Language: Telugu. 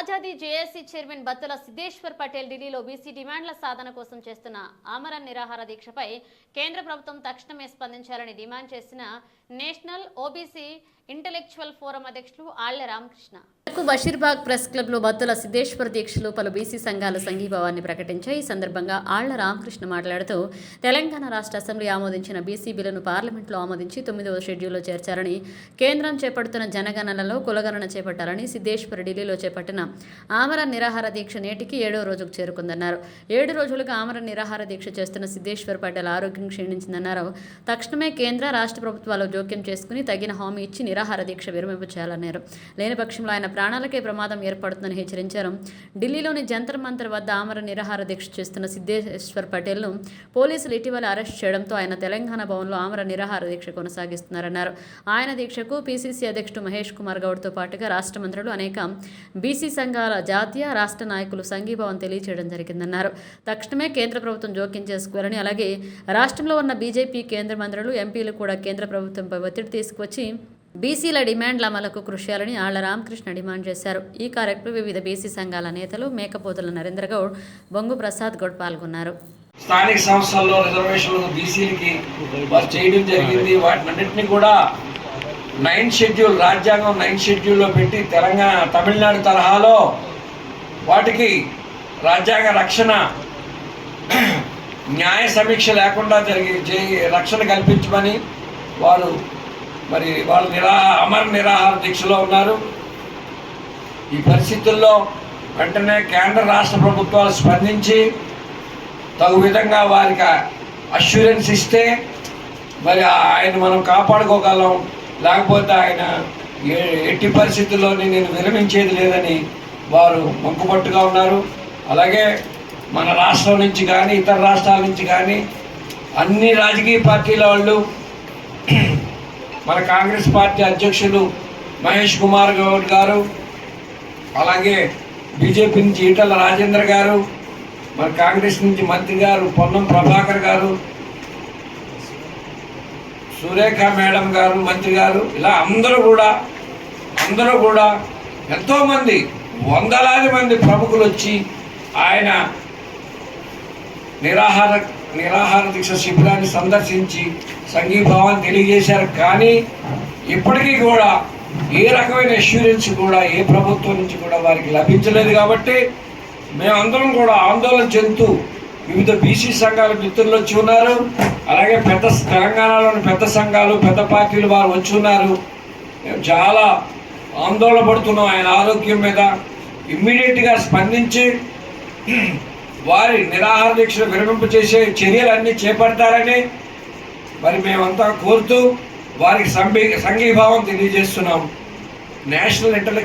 ఆజాదీ జేఏసీ చైర్మన్ బత్తుల సిద్ధేశ్వర్ పటేల్ ఢిల్లీలో బీసీ డిమాండ్ల సాధన కోసం చేస్తున్న ఆమరణ నిరాహార దీక్షపై కేంద్ర ప్రభుత్వం తక్షణమే స్పందించాలని డిమాండ్ చేసిన నేషనల్ ఓబీసీ ఇంటలెక్చువల్ ఫోరం అధ్యక్షులు ఆళ్ళ రామకృష్ణ. బషీర్బాగ్ ప్రెస్ క్లబ్లో బత్తుల సిద్ధేశ్వర్ దీక్షలు పలు బీసీ సంఘాల సంఘీభావాన్ని ప్రకటించాయి. ఈ సందర్భంగా ఆళ్ళ రామకృష్ణ మాట్లాడుతూ తెలంగాణ రాష్ట్ర అసెంబ్లీ ఆమోదించిన బీసీ బిల్లును పార్లమెంట్లో ఆమోదించి తొమ్మిదవ షెడ్యూల్లో చేర్చారని కేంద్రం చేపడుతున్న జనగణనలో కులగణన చేపట్టాలని సిద్ధేశ్వర్ ఢిల్లీలో చేపట్టిన ఆమర నిరాహార దీక్ష నేటికి ఏడో రోజుకు చేరుకుందన్నారు. ఏడు రోజులుగా ఆమర నిరాహార దీక్ష చేస్తున్న సిద్ధేశ్వర్ పటేల్ ఆరోగ్యం క్షీణించిందన్నారు. తక్షణమే కేంద్ర రాష్ట్ర ప్రభుత్వాలు జోక్యం చేసుకుని తగిన హామీ ఇచ్చి నిరాహార దీక్ష విరమింపు చేయాలన్నారు. లేని పక్షంలో ఆయన ప్రాణాలకే ప్రమాదం ఏర్పడుతుందని హెచ్చరించారు. ఢిల్లీలోని జంతర్ మంతర్ వద్ద ఆమర నిరాహార దీక్ష చేస్తున్న సిద్ధేశ్వర్ పటేల్ను పోలీసులు ఇటీవల అరెస్ట్ చేయడంతో ఆయన తెలంగాణ భవన్లో ఆమర నిరాహార దీక్ష కొనసాగిస్తున్నారన్నారు. ఆయన దీక్షకు పీసీసీ అధ్యక్షుడు మహేష్ కుమార్ గౌడ్తో పాటుగా రాష్ట్ర మంత్రులు అనేక బీసీ సంఘాల జాతీయ రాష్ట్ర నాయకులు సంఘీభావం తెలియచేయడం జరిగిందన్నారు. తక్షణమే కేంద్ర ప్రభుత్వం జోక్యం చేసుకోవాలని అలాగే రాష్ట్రంలో ఉన్న బీజేపీ కేంద్ర మంత్రులు ఎంపీలు కూడా కేంద్ర ప్రభుత్వంపై ఒత్తిడి తీసుకువచ్చి బీసీల డిమాండ్ల అమలకు కృషి చేయాలని ఆళ్ళ రామకృష్ణ డిమాండ్ చేశారు. ఈ కార్యక్రమంలో వివిధ బీసీ సంఘాల నేతలు మేకపోతుల నరేంద్ర గౌడ్ బొంగు ప్రసాద్ గౌడ్ పాల్గొన్నారు. స్థానిక సంస్థల్లో రిజర్వేషన్లు బీసీలకి వారు చేయడం జరిగింది. వాటినన్నింటినీ కూడా నైన్ షెడ్యూల్ రాజ్యాంగం నైన్ షెడ్యూల్లో పెట్టి తెలంగాణ తమిళనాడు తరహాలో వాటికి రాజ్యాంగ రక్షణ న్యాయ సమీక్ష లేకుండా జరిగి రక్షణ కల్పించమని వారు మరి వాళ్ళు నిరా అమర నిరాహార దీక్షలో ఉన్నారు. ఈ పరిస్థితుల్లో వెంటనే కేంద్ర రాష్ట్ర ప్రభుత్వాలు స్పందించి తగు విధంగా వారికి అష్యూరెన్స్ ఇస్తే మరి ఆయన మనం కాపాడుకోగలం. లేకపోతే ఆయన ఏ- ఎట్టి పరిస్థితుల్లోని నేను విరమించేది లేదని వారు మొక్కుపట్టుగా ఉన్నారు. అలాగే మన రాష్ట్రం నుంచి కానీ ఇతర రాష్ట్రాల నుంచి కానీ అన్ని రాజకీయ పార్టీల వాళ్ళు మన కాంగ్రెస్ పార్టీ అధ్యక్షులు మహేష్ కుమార్ గౌడ్ గారు అలాగే బీజేపీ నుంచి ఈటల రాజేంద్ర గారు మన కాంగ్రెస్ నుంచి మంత్రి గారు పొన్నం ప్రభాకర్ గారు సురేఖ మేడం గారు మంత్రి గారు ఇలా అందరూ కూడా అందరూ కూడా ఎంతోమంది వందలాది మంది ప్రముఖులు వచ్చి ఆయన నిరాహార నిరాహార దీక్ష శిబిరాన్ని సందర్శించి సంఘీభావాన్ని తెలియజేశారు. కానీ ఇప్పటికీ కూడా ఏ రకమైన ఇష్యూరెన్స్ కూడా ఏ ప్రభుత్వం నుంచి కూడా వారికి లభించలేదు కాబట్టి మేమందరం కూడా ఆందోళన చెందుతూ వివిధ బీసీ సంఘాల మిత్రులు వచ్చి ఉన్నారు. అలాగే పెద్ద తెలంగాణలోని పెద్ద సంఘాలు పెద్ద పార్టీలు వారు వచ్చి ఉన్నారు. మేము చాలా ఆందోళన పడుతున్నాం ఆయన ఆరోగ్యం మీద. ఇమ్మీడియట్గా స్పందించి వారి నిరాహార దీక్షను విరమింపు చేసే చర్యలన్నీ చేపడతారని మరి మేమంతా కోరుతూ వారికి సంఘీ సంఘీభావం తెలియజేస్తున్నాం. National intellectual